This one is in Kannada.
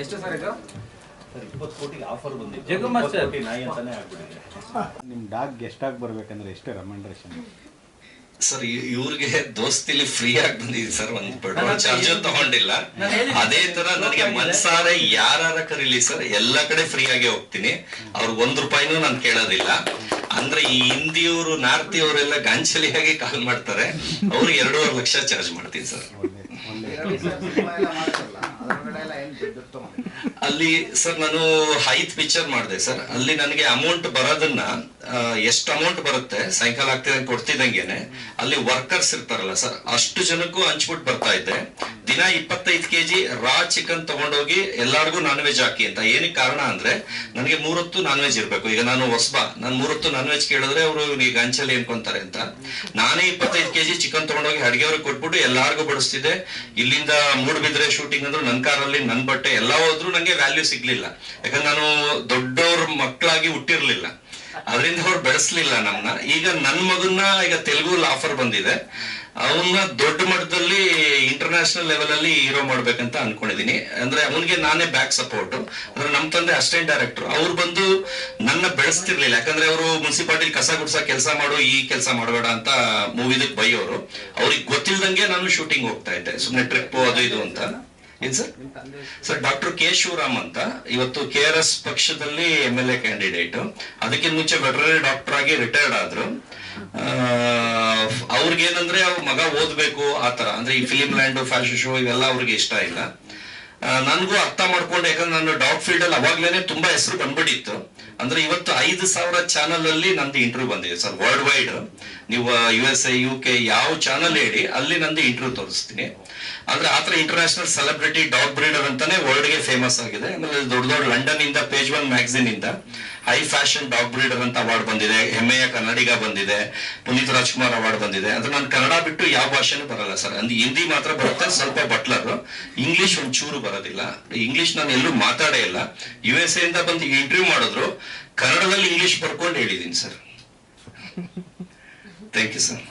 ಎಷ್ಟು ಸರ್ ಇದು? ಸರ್ ಇಪ್ಪತ್ತು ಕೋಟಿಗೆ ಆಫರ್ ಬಂದಿದೆ ನಾಯಿ ಅಂತಾನೆ ಆಗ್ಬಿಟ್ಟಿದೆ. ನಿಮ್ಮ ಡಾಗ್ ಗೆಸ್ಟಾಗಿ ಬರ್ಬೇಕಂದ್ರೆ ಎಷ್ಟು ರೆಕಮೆಂಡೇಶನ್ ಸರ್ ಇವ್ರಿಗೆ ದೋಸ್ತಿಲಿ ಫ್ರೀ ಆಗಿ ಬಂದಿದೆ ಸರ್ ಒಂದ್ ಪೆಟ್ರೋಲ್ ಚಾರ್ಜ್ ತಗೊಂಡಿಲ್ಲ. ಅದೇ ತರ ನನಗೆ. ಮನ್ಸಾರೆ ಯಾರ ಕರೀಲಿ ಸರ್ ಎಲ್ಲ ಕಡೆ ಫ್ರೀ ಆಗಿ ಹೋಗ್ತೀನಿ. ಅವ್ರಿಗೆ ಒಂದ್ ರೂಪಾಯಿನೂ ನಾನು ಕೇಳೋದಿಲ್ಲ. ಅಂದ್ರೆ ಈ ಹಿಂದಿಯವರು ನಾರ್ತಿಯವರೆಲ್ಲ ಗಾಂಚಲಿಯಾಗಿ ಕಾಲ್ ಮಾಡ್ತಾರೆ. ಅವ್ರಿಗೆ ಎರಡೂವರೆ ಲಕ್ಷ ಚಾರ್ಜ್ ಮಾಡ್ತೀನಿ ಸರ್. ಅಲ್ಲಿ ಸರ್, ನಾನು ಹೈತ್ ಪಿಕ್ಚರ್ ಮಾಡಿದೆ ಸರ್. ಅಲ್ಲಿ ನನಗೆ ಅಮೌಂಟ್ ಬರೋದನ್ನ ಎಷ್ಟು ಅಮೌಂಟ್ ಬರುತ್ತೆ ಸಾಯಂಕಾಲ ಆಗ್ತಿದೆ ಕೊಡ್ತಿದಂಗೆನೆ ಅಲ್ಲಿ ವರ್ಕರ್ಸ್ ಇರ್ತಾರಲ್ಲ ಸರ್, ಅಷ್ಟು ಜನಕ್ಕೂ ಹಂಚ್ಬಿಟ್ಟು ಬರ್ತಾ ಇದ್ದೆ. ದಿನ ಇಪ್ಪತ್ತೈದು ಕೆಜಿ ರಾ ಚಿಕನ್ ತಗೊಂಡೋಗಿ ಎಲ್ಲಾರ್ಗೂ ನಾನ್ ವೆಜ್ ಹಾಕಿ ಅಂತ. ಏನಕ್ಕೆ ಕಾರಣ ಅಂದ್ರೆ ನನಗೆ ಮೂರೊತ್ತು ನಾನ್ ವೆಜ್ ಇರ್ಬೇಕು. ಈಗ ನಾನು ಹೊಸಬ, ನಾನು ಮೂರೊತ್ತು ನಾನ್ ವೆಜ್ ಕೇಳಿದ್ರೆ ಅವರು ಈಗ ಗಂಚಲಿ ಎನ್ಕೊಂತಾರೆ ಅಂತ. ನಾನೇ ಇಪ್ಪತ್ತೈದು ಕೆಜಿ ಚಿಕನ್ ತಗೊಂಡೋಗಿ ಅಡಿಗೆಯವ್ರಿಗೆ ಕೊಟ್ಬಿಟ್ಟು ಎಲ್ಲಾರ್ಗೂ ಬಡಿಸ್ತಿದ್ದೆ. ಇಲ್ಲಿಂದ ಮೂಡ್ಬಿದ್ರೆ ಶೂಟಿಂಗ್ ಅಂದ್ರು ನನ್ ಕಾರಲ್ಲಿ, ನನ್ ಬಟ್ಟೆ ಎಲ್ಲ ಹೋದ್ರು ನಂಗೆ ವ್ಯಾಲ್ಯೂ ಸಿಗ್ಲಿಲ್ಲ. ಯಾಕಂದ್ರೆ ನಾನು ದೊಡ್ಡವ್ರ ಮಕ್ಕಳಾಗಿ ಹುಟ್ಟಿರ್ಲಿಲ್ಲ. ಅದರಿಂದ ಅವ್ರು ಬೆಳೆಸ್ಲಿಲ್ಲ ನಮ್ಮನ್ನ ಈಗ ನನ್ ಮಗನ್ನ ಈಗ ತೆಲುಗು ಆಫರ್ ಬಂದಿದೆ. ಅವನ್ನ ದೊಡ್ಡ ಮಟ್ಟದಲ್ಲಿ ಇಂಟರ್ನ್ಯಾಷನಲ್ ಲೆವೆಲ್ ಅಲ್ಲಿ ಹೀರೋ ಮಾಡ್ಬೇಕಂತ ಅನ್ಕೊಂಡಿದೀನಿ. ಅಂದ್ರೆ ಅವನಿಗೆ ನಾನೇ ಬ್ಯಾಕ್ ಸಪೋರ್ಟ್ ಅಂದ್ರೆ ನಮ್ ತಂದೆ ಅಸಿಸ್ಟೆಂಟ್ ಡೈರೆಕ್ಟರ್ ಅವ್ರು ಬಂದು ನನ್ನ ಬೆಳೆಸ್ತಿರ್ಲಿಲ್ಲ. ಯಾಕಂದ್ರೆ ಅವರು ಮುನ್ಸಿಪಾಲಿಟಿ ಕಸ ಗುಡ್ಸ ಕೆಲಸ ಮಾಡು, ಈ ಕೆಲಸ ಮಾಡಬೇಡ ಅಂತ ಮೂವಿದಕ್ ಬೈಯೋರು. ಅವ್ರಿಗೆ ಗೊತ್ತಿಲ್ದಂಗೆ ನಾನು ಶೂಟಿಂಗ್ ಹೋಗ್ತಾ ಇದ್ದೆ. ಸುಮ್ನೆ ಟ್ರಿಪ್ ಅದು ಇದು ಅಂತ. ಏನ್ sir? Sir doctor K Shivaram ಅಂತ. ಇವತ್ತು ಕೆ ಆರ್ ಎಸ್ ಪಕ್ಷದಲ್ಲಿ ಎಂ ಎಲ್ ಎ ಕ್ಯಾಂಡಿಡೇಟ್ ಅದಕ್ಕಿಂತ ಮುಂಚೆ ವೆಟರನರಿ ಡಾಕ್ಟರ್ ಆಗಿ ರಿಟೈರ್ಡ್ ಆದ್ರು. ಅವ್ರಿಗೇನಂದ್ರೆ ಅವ್ರ ಮಗ ಓದ್ಬೇಕು ಆತರ ಅಂದ್ರೆ ಈ ಫಿಲಿಂ ಲ್ಯಾಂಡ್ ಫ್ಯಾಷನ್ ಶೋ ಇವೆಲ್ಲ ಅವ್ರಿಗೆ ಇಷ್ಟ ಇಲ್ಲ. ನನಗೂ ಅರ್ಥ ಮಾಡ್ಕೊಂಡು, ಯಾಕಂದ್ರೆ ನಾನು ಡಾಗ್ ಫೀಲ್ಡ್ ಅಲ್ಲಿ ಅವಾಗ್ಲೇನೆ ತುಂಬಾ ಹೆಸರು ಬಂದ್ಬಿಟ್ಟಿತ್ತು. ಅಂದ್ರೆ ಇವತ್ತು ಐದು ಸಾವಿರ ಚಾನಲ್ ಅಲ್ಲಿ ನಂದು ಇಂಟರ್ವ್ಯೂ ಬಂದಿದೆ ಸರ್ ವರ್ಲ್ಡ್ ವೈಡ್ ನೀವು U S A U K ಯಾವ ಚಾನಲ್ ಹೇಳಿ, ಅಲ್ಲಿ ನಂದು ಇಂಟರ್ವ್ಯೂ ತೋರಿಸ್ತೀನಿ. ಅಂದ್ರೆ ಆತರ ಇಂಟರ್ನ್ಯಾಷನಲ್ ಸೆಲೆಬ್ರಿಟಿ ಡಾಗ್ ಬ್ರೀಡರ್ ಅಂತಾನೆ ವರ್ಲ್ಡ್ಗೆ ಫೇಮಸ್ ಆಗಿದೆ. ಆಮೇಲೆ ದೊಡ್ಡ ದೊಡ್ಡ ಲಂಡನ್ ಇಂದ ಪೇಜ್ ಒನ್ ಮ್ಯಾಗಝಿನ್ ಇಂದ ಹೈ ಫ್ಯಾಷನ್ ಡಾಗ್ ಬ್ರೀಡರ್ ಅಂತ ಅವಾರ್ಡ್ ಬಂದಿದೆ. ಹೆಮ್ಮೆಯ ಕನ್ನಡಿಗ ಬಂದಿದೆ. ಪುನೀತ್ ರಾಜ್ಕುಮಾರ್ ಅವಾರ್ಡ್ ಬಂದಿದೆ. ಅಂದ್ರೆ ನಾನು ಕನ್ನಡ ಬಿಟ್ಟು ಯಾವ ಭಾಷೆನೂ ಬರಲ್ಲ ಸರ್. ಅಂದ್ರೆ ಹಿಂದಿ ಮಾತ್ರ ಬರುತ್ತೆ, ಸ್ವಲ್ಪ ಬಟ್ಲರ್. ಇಂಗ್ಲಿಷ್ ಒಂಚೂರು ಬರೋದಿಲ್ಲ. ಇಂಗ್ಲಿಷ್ ನಾನು ಎಲ್ಲೂ ಮಾತಾಡೇ ಇಲ್ಲ. ಯು ಎಸ್ ಎ ಇಂದ ಬಂದು ಇಂಟರ್ವ್ಯೂ ಮಾಡಿದ್ರು ಕನ್ನಡದಲ್ಲಿ ಇಂಗ್ಲಿಷ್ ಬರ್ಕೊಂಡು ಹೇಳಿದೀನಿ ಸರ್ ಥ್ಯಾಂಕ್ ಯು ಸರ್